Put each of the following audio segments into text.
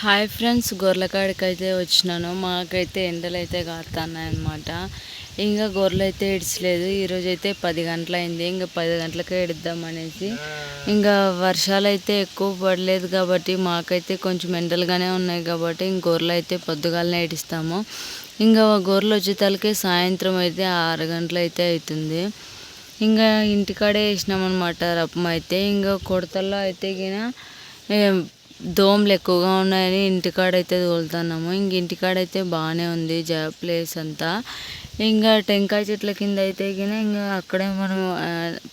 Hi friends గొర్రెకాడికి అయితే వచ్చినాను. మాకైతే ఎండలు అయితే కాస్తున్నాయి అనమాట ఇంకా గొర్రెలు అయితే ఇడిచలేదు ఈరోజు అయితే పది గంటలైంది. ఇంకా పది గంటలకే ఇడుద్దాం అనేసి ఇంకా వర్షాలు అయితే ఎక్కువ పడలేదు కాబట్టి మాకైతే కొంచెం ఎండలుగానే ఉన్నాయి కాబట్టి ఇంక గొర్రెలు అయితే పొద్దుగాలనే ఇడిస్తాము ఇంకా గొర్రెలు వచ్చేతలకే సాయంత్రం అయితే ఆరు గంటలు అయితే అవుతుంది ఇంకా ఇంటికాడే వేసినామన్నమాట రప్పం అయితే ఇంకా కొడతల్లో అయితే గిన దోమలు ఎక్కువగా ఉన్నాయని ఇంటికాడైతే తోలుతున్నాము. ఇంక ఇంటికాడైతే బాగానే ఉంది జ ప్లేస్ అంతా. ఇంకా టెంకాయ చెట్ల కింద అయితే కానీ ఇంకా అక్కడే మనం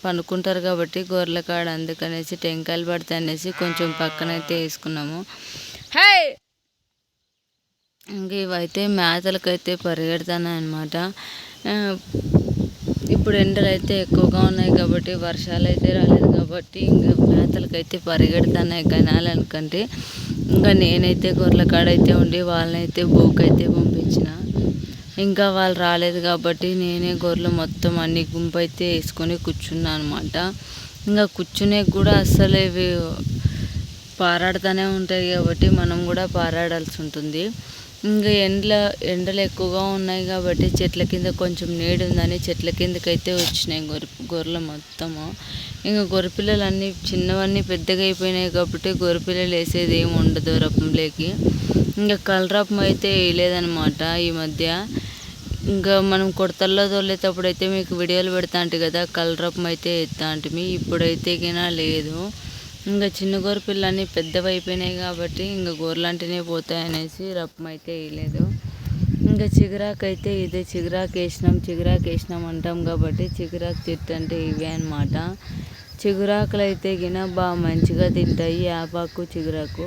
పనుకుంటారు కాబట్టి గొర్రెల కాడ అందుకనేసి టెంకాయలు పడతాయి అనేసి కొంచెం పక్కన అయితే వేసుకున్నాము. హే! ఇంక ఇవైతే మేతలకైతే పరిగెడుతున్నాయి అనమాట ఇప్పుడు ఎండలు అయితే ఎక్కువగా ఉన్నాయి కాబట్టి వర్షాలు అయితే రాలేదు కాబట్టి ఇంకా మేతలకైతే పరిగెడుతున్నాయి కనాలనుకంటే ఇంకా నేనైతే గొర్రెల కాడైతే ఉండి వాళ్ళనైతే బోకైతే పంపించిన. ఇంకా వాళ్ళు రాలేదు కాబట్టి నేనే గొర్రెలు మొత్తం అన్ని గుంపు అయితే వేసుకొని కూర్చున్నా అనమాట ఇంకా కూర్చునే కూడా అస్సలు పారాడుతూనే ఉంటాయి కాబట్టి మనం కూడా పారాడాల్సి ఉంటుంది. ఇంకా ఎండల ఎండలు ఎక్కువగా ఉన్నాయి కాబట్టి చెట్ల కింద కొంచెం నీడు ఉందని చెట్ల కిందకైతే వచ్చినాయి గొర్రె గొర్రెలు మొత్తము. ఇంకా గొర్రె పిల్లలు అన్నీ చిన్నవన్నీ పెద్దగా అయిపోయినాయి కాబట్టి గొర్రె పిల్లలు వేసేది ఏమి ఉండదు రపంలోకి. ఇంకా కలరపం అయితే వేయలేదనమాట ఈ మధ్య. ఇంకా మనం కొడతల్లో తోలేటప్పుడు అయితే మీకు వీడియోలు పెడతా అంటే కదా కలరపం అయితే ఎత్తా అంటే ఇప్పుడైతే గినా లేదు. ఇంకా చిన్న గోరు పిల్లలు పెద్దవి అయిపోయినాయి కాబట్టి ఇంకా గోర్లంటేనే పోతాయి అనేసి రప్పం అయితే వేయలేదు. ఇంకా చిగురాకు అయితే ఇదే చిగురాకు వేసినాం చిగురాకు వేసినాం అంటాం కాబట్టి చిగురాకు చెట్టు అంటే ఇవే అనమాట చిగురాకులు అయితే గిన బాగా మంచిగా తింటాయి వేపాకు చిగురాకు.